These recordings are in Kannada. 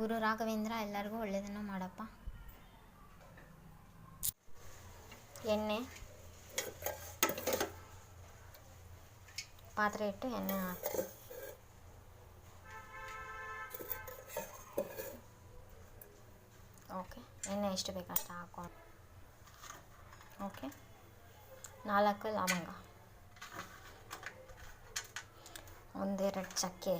ಗುರು ರಾಘವೇಂದ್ರ, ಎಲ್ಲರಿಗೂ ಒಳ್ಳೆಯದನ್ನು ಮಾಡಪ್ಪ. ಎಣ್ಣೆ. ಪಾತ್ರೆ ಇಟ್ಟು ಎಣ್ಣೆ ಹಾಕಿ. ಓಕೆ, ಎಣ್ಣೆ ಎಷ್ಟು ಬೇಕು ಅಷ್ಟು ಹಾಕೊಂಡು ಓಕೆ, ನಾಲ್ಕು ಲವಂಗ. ಒಂದೆರಡು ಚಕ್ಕೆ.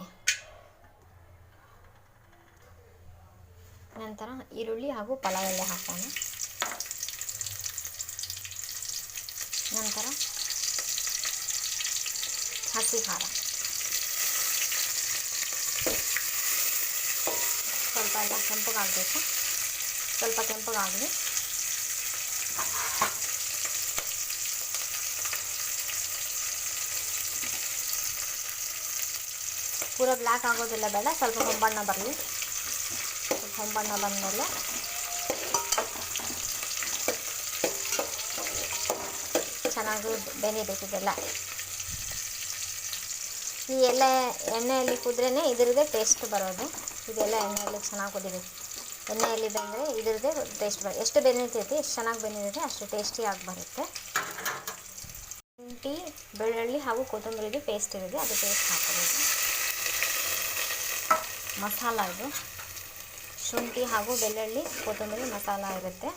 ನಂತರ ಈರುಳ್ಳಿ ಹಾಗೂ ಪಲಾವ್ ಎಲೆ ಹಾಕೋಣ. ನಂತರ ಹಸಿ ಖಾರ. ಸ್ವಲ್ಪ ಎಲ್ಲ ಕೆಂಪಗಾಗಬೇಕು. ಸ್ವಲ್ಪ ಕೆಂಪಗಾಗಲಿ ಪೂರ ಬ್ಲ್ಯಾಕ್ ಆಗೋದಿಲ್ಲ ಬೇಡ, ಸ್ವಲ್ಪ ಹೊಂಬಣ್ಣ ಬರಲಿ. ಹೊಂಬಣ್ಣ ಬಂದಮೇಲೆ ಚೆನ್ನಾಗಿ ಇದೆಲ್ಲ. ಈ ಎಲ್ಲ ಎಣ್ಣೆಯಲ್ಲಿ ಕುದ್ರೇ ಇದ್ರದ್ದೇ ಟೇಸ್ಟ್ ಬರೋದು. ಇದೆಲ್ಲ ಎಣ್ಣೆಯಲ್ಲಿ ಚೆನ್ನಾಗಿ ಕುದಿಬೇಕು. ಎಣ್ಣೆಯಲ್ಲಿ ಬಂದರೆ ಇದ್ರದ್ದೇ ಟೇಸ್ಟ್ ಬರೋದು ಎಷ್ಟು ಬೆಂದಿರ್ತೈತಿ ಎಷ್ಟು ಚೆನ್ನಾಗಿ ಬೆಂದಿರುತ್ತೆ ಅಷ್ಟು ಟೇಸ್ಟಿಯಾಗಿ ಬರುತ್ತೆ. ಶುಂಠಿ, ಬೆಳ್ಳುಳ್ಳಿ ಹಾಗೂ ಕೊತ್ತಂಬರಿದು ಪೇಸ್ಟ್ ಇರುತ್ತೆ, ಅದು ಪೇಸ್ಟ್ ಹಾಕೋಬೇಕು ಮಸಾಲ ಇದು. ಶುಂಠಿ ಹಾಗೂ ಬೆಳ್ಳುಳ್ಳಿ ಕೊತ್ತಂಬರಿ ಮಸಾಲ ಇರುತ್ತೆ.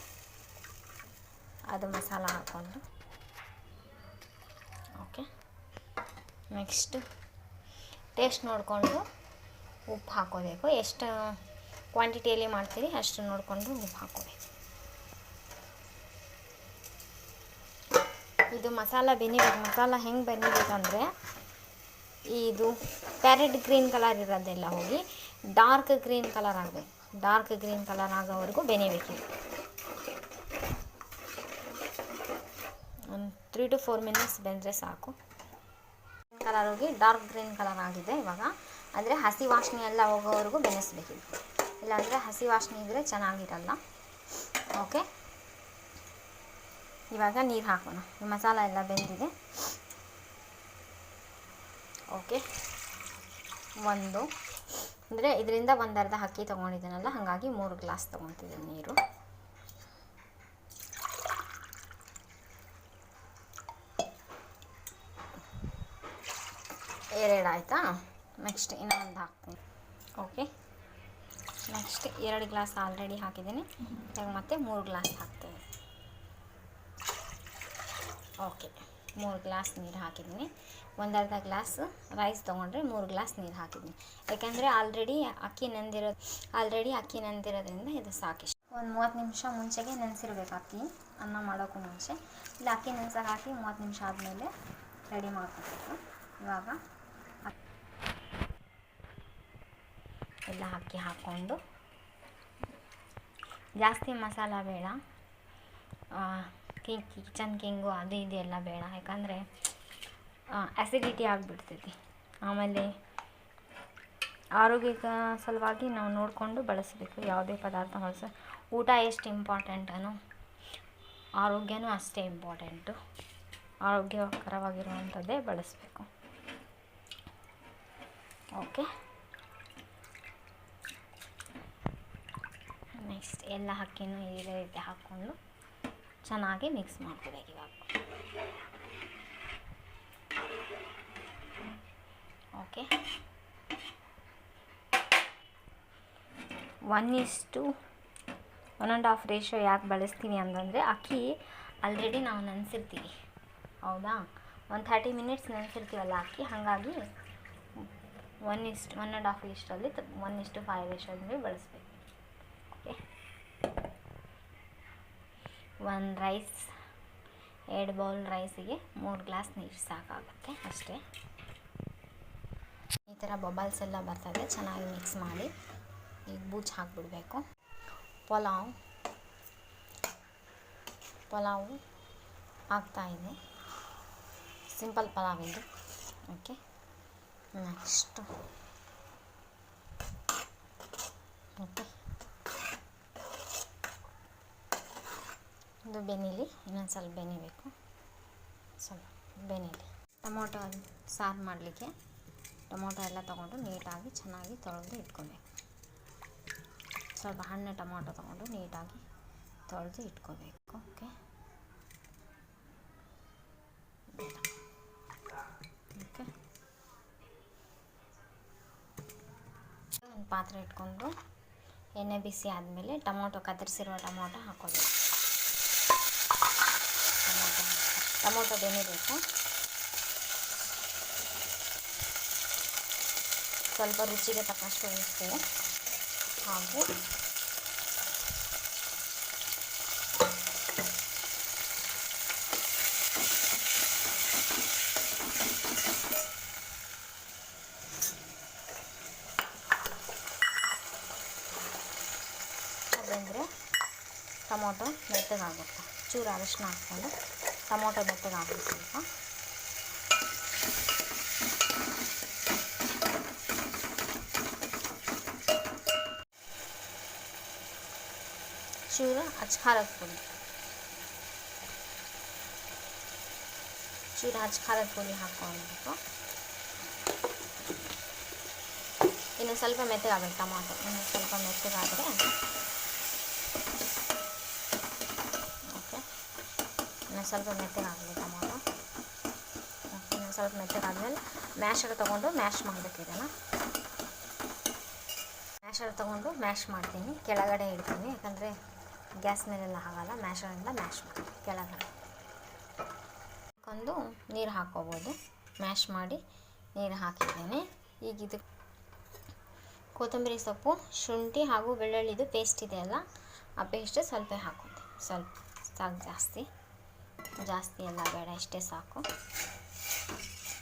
ಅದು ಮಸಾಲ ಹಾಕ್ಕೊಂಡು ಓಕೆ. ನೆಕ್ಸ್ಟ್ ಟೇಸ್ಟ್ ನೋಡಿಕೊಂಡು ಉಪ್ಪು ಹಾಕೋಬೇಕು. ಎಷ್ಟು ಕ್ವಾಂಟಿಟಿಯಲ್ಲಿ ಮಾಡ್ತೀರಿ ಅಷ್ಟು ನೋಡಿಕೊಂಡು ಉಪ್ಪು ಹಾಕೋಬೇಕು. ಇದು ಮಸಾಲ ಬೆನಿಬೇಕು ಮಸಾಲ ಹೆಂಗೆ ಬೆನಿಬೇಕಂದ್ರೆ ಇದು ಪ್ಯಾರೆಟ್ ಗ್ರೀನ್ ಕಲರ್ ಇರೋದೆಲ್ಲ ಹೋಗಿ ಡಾರ್ಕ್ ಗ್ರೀನ್ ಕಲರ್ ಆಗಬೇಕು. ಡಾರ್ಕ್ ಗ್ರೀನ್ ಕಲರ್ ಆಗೋವರೆಗೂ ಬೆನಿಬೇಕಿದೆ ಒಂದು ತ್ರೀ ಟು ಫೋರ್ ಮಿನಿಟ್ಸ್ ಬೆಂದರೆ ಸಾಕು. ಕಲರ್ ಹೋಗಿ ಡಾರ್ಕ್ ಗ್ರೀನ್ ಕಲರ್ ಆಗಿದೆ ಇವಾಗ. ಅಂದರೆ ಹಸಿ ವಾಸನೆ ಎಲ್ಲ ಹೋಗೋವರೆಗೂ ಬೆನೆಸ್ಬೇಕಿದೆ. ಇಲ್ಲಾಂದರೆ ಹಸಿ ವಾಸನೆ ಇದ್ದರೆ ಚೆನ್ನಾಗಿರಲ್ಲ. ಓಕೆ ಇವಾಗ ನೀರು ಹಾಕೋಣ. ಮಸಾಲ ಎಲ್ಲ ಬೆಂದಿದೆ. ಓಕೆ ಒಂದು. ಅಂದರೆ ಇದರಿಂದ ಒಂದರ್ಧ ಅಕ್ಕಿ ತೊಗೊಂಡಿದ್ದೀನಲ್ಲ, ಹಾಗಾಗಿ ಮೂರು ಗ್ಲಾಸ್ ತೊಗೊತಿದ್ದೀನಿ ನೀರು. ಎರಡು ಆಯಿತಾ? ನೆಕ್ಸ್ಟ್ ಇನ್ನೊಂದು ಹಾಕ್ತೀನಿ. ಓಕೆ ನೆಕ್ಸ್ಟ್ ಎರಡು ಗ್ಲಾಸ್ ಆಲ್ರೆಡಿ ಹಾಕಿದ್ದೀನಿ. ಮತ್ತೆ ಮೂರು ಗ್ಲಾಸ್ ಹಾಕ್ತೀನಿ. ಓಕೆ ಮೂರು ಗ್ಲಾಸ್ ನೀರು ಹಾಕಿದ್ದೀನಿ ಒಂದು ಅರ್ಧ ಗ್ಲಾಸ್ ರೈಸ್ ತೊಗೊಂಡ್ರೆ ಮೂರು ಗ್ಲಾಸ್ ನೀರು ಹಾಕಿದ್ದೀನಿ ಯಾಕೆಂದರೆ ಆಲ್ರೆಡಿ ಅಕ್ಕಿ ನೆಂದಿರೋ ಆಲ್ರೆಡಿ ಅಕ್ಕಿ ನೆಂದಿರೋದ್ರಿಂದ ಇದು ಸಾಕಿಷ್ಟು. ಒಂದು ಮೂವತ್ತು ನಿಮಿಷ ಮುಂಚೆಗೆ ನೆನೆಸಿರ್ಬೇಕು ಅಕ್ಕಿ. ಅನ್ನ ಮಾಡೋಕ್ಕೂ ಮುಂಚೆ. ಇಲ್ಲ, ಅಕ್ಕಿ ನೆನೆಸಕ್ಕೆ ಹಾಕಿ ಮೂವತ್ತು ನಿಮಿಷ ಆದಮೇಲೆ ರೆಡಿ ಮಾಡ್ಕೊಬೇಕು. ಇವಾಗ ಎಲ್ಲ ಅಕ್ಕಿ ಹಾಕ್ಕೊಂಡು ಜಾಸ್ತಿ ಮಸಾಲ ಬೇಡ. ಕಿಂಗ್ ಕಿಚನ್ ಕಿಂಗು ಅದು ಇದು ಎಲ್ಲ ಬೇಡ? ಯಾಕಂದರೆ ಆ್ಯಸಿಡಿಟಿ ಆಗಿಬಿಡ್ತೈತಿ. ಆಮೇಲೆ ಆರೋಗ್ಯದ ಸಲುವಾಗಿ ನಾವು ನೋಡಿಕೊಂಡು ಬಳಸಬೇಕು. ಯಾವುದೇ ಪದಾರ್ಥ ಬಳಸ ಊಟ ಎಷ್ಟು ಇಂಪಾರ್ಟೆಂಟನೋ ಆರೋಗ್ಯನೂ ಅಷ್ಟೇ ಇಂಪಾರ್ಟೆಂಟು ಆರೋಗ್ಯಕರವಾಗಿರುವಂಥದ್ದೇ ಬಳಸಬೇಕು. ಓಕೆ? ನೆಕ್ಸ್ಟ್ ಎಲ್ಲ ಅಕ್ಕಿನೂ ಇದೇ ರೀತಿ ಹಾಕ್ಕೊಂಡು. ಚೆನ್ನಾಗಿ ಮಿಕ್ಸ್ ಮಾಡ್ಕೋಬೇಕು ಇವಾಗ. ಓಕೆ ಒನ್ ಇಷ್ಟು ಒನ್ ಆ್ಯಂಡ್ ಹಾಫ್ ರೇಷೋ ಯಾಕೆ ಬಳಸ್ತೀನಿ ಅಂತಂದರೆ ಅಕ್ಕಿ ಆಲ್ರೆಡಿ ನಾವು ನೆನೆಸಿರ್ತೀವಿ. ಹೌದಾ? ಒಂದು ಥರ್ಟಿ ಮಿನಿಟ್ಸ್ ನೆನೆಸಿರ್ತೀವಲ್ಲ ಅಕ್ಕಿ? ಹಾಗಾಗಿ ಒನ್ ಇಷ್ಟು ಒನ್ ಆ್ಯಂಡ್ ಹಾಫ್ ಇಷ್ಟರಲ್ಲಿ ಒನ್ ಇಷ್ಟು ಫೈವ್ ಇಷ್ಟಲ್ಲಿ ಬಳಸ್ಬೇಕು. ಓಕೆ ಒಂದು ರೈಸ್, ಎರಡು ಬೌಲ್ ರೈಸಿಗೆ ಮೂರು ಗ್ಲಾಸ್ ನೀರು ಸಾಕಾಗುತ್ತೆ ಅಷ್ಟೇ. ಈ ಥರ ಬಬಲ್ಸ್ ಎಲ್ಲ ಬರ್ತದೆ, ಚೆನ್ನಾಗಿ ಮಿಕ್ಸ್ ಮಾಡಿ. ಈಗ ಬೂಚ್ ಹಾಕ್ಬಿಡ್ಬೇಕು. ಪಲಾವ್, ಪಲಾವು ಇದೆ. ಸಿಂಪಲ್ ಪಲಾವ್ ಇದು. ಓಕೆ ನೆಕ್ಸ್ಟು ಓಕೆ ಇದು ಬೆನಿಲಿ ಇನ್ನೊಂದು ಸ್ವಲ್ಪ ಬೆನಿಬೇಕು ಸ್ವಲ್ಪ ಬೆನಿಲಿ ಟೊಮೊಟೊ ಸಾರು ಮಾಡಲಿಕ್ಕೆ ಟೊಮೊಟೊ ಎಲ್ಲ ತೊಗೊಂಡು ನೀಟಾಗಿ ಚೆನ್ನಾಗಿ ತೊಳೆದು ಇಟ್ಕೋಬೇಕು. ಸ್ವಲ್ಪ ಹಣ್ಣು ಟೊಮೊಟೊ ತೊಗೊಂಡು ನೀಟಾಗಿ ತೊಳೆದು ಇಟ್ಕೋಬೇಕು. ಓಕೆ? ಓಕೆ? ಒಂದು ಪಾತ್ರೆ ಇಟ್ಕೊಂಡು ಎಣ್ಣೆ ಬಿಸಿ ಆದಮೇಲೆ ಟೊಮೊಟೊ ಕತ್ತರಿಸಿರುವ ಟೊಮೊಟೊ ಹಾಕೊಳ್ಳಿ ಟೊಮೊಟೊ ಟೊಮೊಟೊ ಬೆನಿಬೇಕು ಸ್ವಲ್ಪ ರುಚಿಗೆ ತಕ್ಕಷ್ಟು ಉಪ್ಪು ಹಾಗೂ ಅದಂದರೆ ಟೊಮೊಟೊ ಮೆತ್ತಗಾಗುತ್ತೆ. ಚೂರು ಅರಿಶಿನ ಹಾಕ್ಕೊಂಡು ಟೊಮೊಟೊ ಮೆತ್ತಗಾಗುತ್ತೆ ಸ್ವಲ್ಪ ಚೂರು ಅಚ್ಚ ಖಾರದ ಪುಡಿ ಚೂರು ಹಚ್ಚ ಖಾರದ ಪುಡಿ ಹಾಕ್ಕೊಳ್ಬೇಕು ಇನ್ನು ಸ್ವಲ್ಪ ಮೆತ್ತಗಾಗಬೇಕು ಟೊಮಾಟೊ ಇನ್ನು ಸ್ವಲ್ಪ ಮೆತ್ತಗಾದರೆ ಓಕೆ ಇನ್ನು ಸ್ವಲ್ಪ ಮೆತ್ತಗಾಗಲಿ ಟೊಮೊಟೊ. ಓಕೆ ಇನ್ನು ಸ್ವಲ್ಪ ಮೆತ್ತಗಾದ್ಮೇಲೆ ಮ್ಯಾಶರ್ ತೊಗೊಂಡು ಮ್ಯಾಶ್ ಮಾಡಬೇಕು ಇದನ್ನು ಮ್ಯಾಶರ್ ತೊಗೊಂಡು ಮ್ಯಾಶ್ ಮಾಡ್ತೀನಿ. ಕೆಳಗಡೆ ಇಡ್ತೀನಿ. ಯಾಕಂದರೆ ಗ್ಯಾಸ್ ಮೇಲೆಲ್ಲ ಆಗಲ್ಲ. ಮ್ಯಾಶರಿಂದ ಮ್ಯಾಶ್ ಮಾಡಿ ಕೆಳಗಡೆ. ಹಾಕೊಂಡು ನೀರು ಹಾಕ್ಕೋಬೋದು ಮ್ಯಾಶ್ ಮಾಡಿ ನೀರು ಹಾಕಿದ್ದೀನಿ. ಈಗ ಇದು ಕೊತ್ತಂಬರಿ ಸೊಪ್ಪು, ಶುಂಠಿ ಹಾಗೂ ಬೆಳ್ಳುಳ್ಳಿದು ಪೇಸ್ಟ್ ಇದೆಯಲ್ಲ ಆ ಪೇಸ್ಟ್ ಸ್ವಲ್ಪ ಹಾಕೋದು. ಸ್ವಲ್ಪ ಸಾಕು ಜಾಸ್ತಿ. ಜಾಸ್ತಿ ಎಲ್ಲ ಬೇಡ, ಇಷ್ಟೇ ಸಾಕು.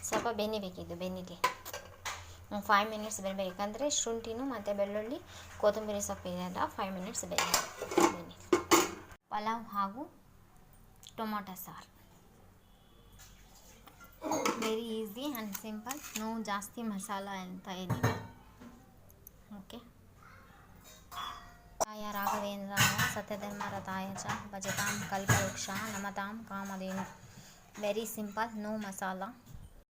ಸ್ವಲ್ಪ ಬೆನಿಬೇಕಿದ್ದು ಬೆನ್ನಿಗೆ ಫೈವ್ ಮಿನಿಟ್ಸ್ ಬೆನಿಬೇಕು ಯಾಕಂದರೆ ಶುಂಠಿನೂ ಮತ್ತು ಬೆಳ್ಳುಳ್ಳಿ, ಕೊತ್ತಂಬರಿ ಸೊಪ್ಪು ಇದೆಲ್ಲ ಫೈವ್ ಮಿನಿಟ್ಸ್ ಬೆನಿ ಬೆನಿ ಪಲಾವ್ ಹಾಗೂ ಟೊಮೊಟೊ ಸಾರು. Very easy and simple no ಜಾಸ್ತಿ ಮಸಾಲ ಅಂತ ಏನಿಲ್ಲ. ಓಕೆ य राघवेन्द्राय सत्यधर्मरताय च भजतां कल्पवृक्षां नमतां कामधेनु वेरी सिम्पल् नो मसाला